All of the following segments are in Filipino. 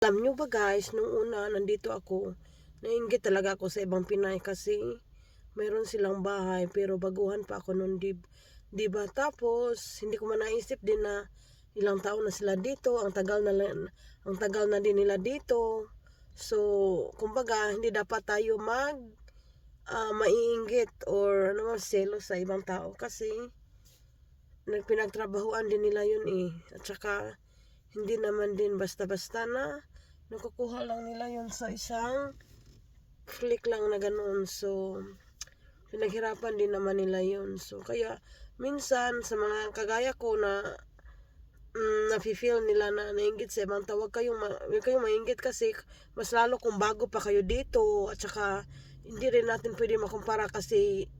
Alam nyo ba guys, nung una nandito ako, nainggit talaga ako sa ibang Pinay kasi mayroon silang bahay pero baguhan pa ako noon di, di ba? Tapos hindi ko man naisip din na ilang taon na sila dito, ang tagal na ang tagal na din nila dito. So, kumbaga hindi dapat tayo mag ah, maiinggit or ano man, selos sa ibang tao kasi nagpinagtrabahuan din nila yun eh. At saka hindi naman din basta-basta na nakukuha lang nila yun sa isang flick lang na ganoon. So, pinaghirapan din naman nila yun. So, kaya minsan sa mga kagaya ko na mm, nafe-feel nila na nainggit sa ibang tawag kayong, ma- kayong mainggit kasi mas lalo kung bago pa kayo dito at saka hindi rin natin pwede makumpara kasi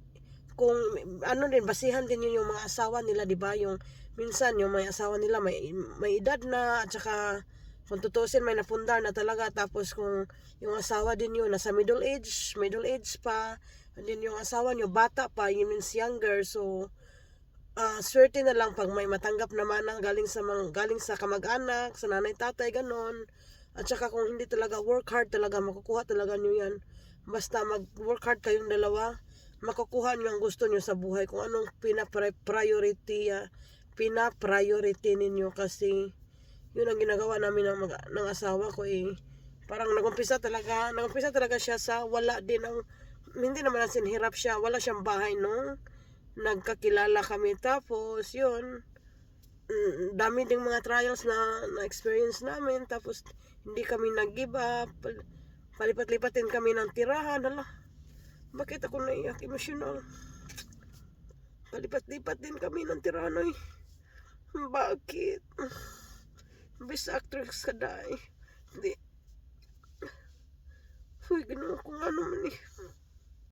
kung ano din basihan din yun yung mga asawa nila 'di ba yung minsan yung may asawa nila may may edad na at saka kung tutusin may napundar na talaga. Tapos kung yung asawa din yun nasa middle age middle age pa and then yung asawa nyo bata pa yun means younger. So ah swerte na lang pag may matanggap naman ang galing sa mga, galing sa kamag-anak sa nanay tatay ganon. At saka kung hindi talaga work hard talaga makukuha talaga nyo yan. Basta mag work hard kayong dalawa makukuha nyo ang gusto nyo sa buhay. Kung anong pina-priority ah, pina-priority ninyo kasi yun ang ginagawa namin ng, mag- ng asawa ko eh. Parang nagumpisa talaga nagumpisa talaga siya sa wala din ang hindi naman ang sinhirap siya wala siyang bahay nung nagkakilala kami. Tapos yun mm, dami ding mga trials na na experience namin. Tapos hindi kami nag-give up. Pal- palipat-lipatin kami ng tirahan. Hala bakit ako naiyak emotional? Palipat-lipat din kami ng tirahan oy bakit? Best actress ka dahil hindi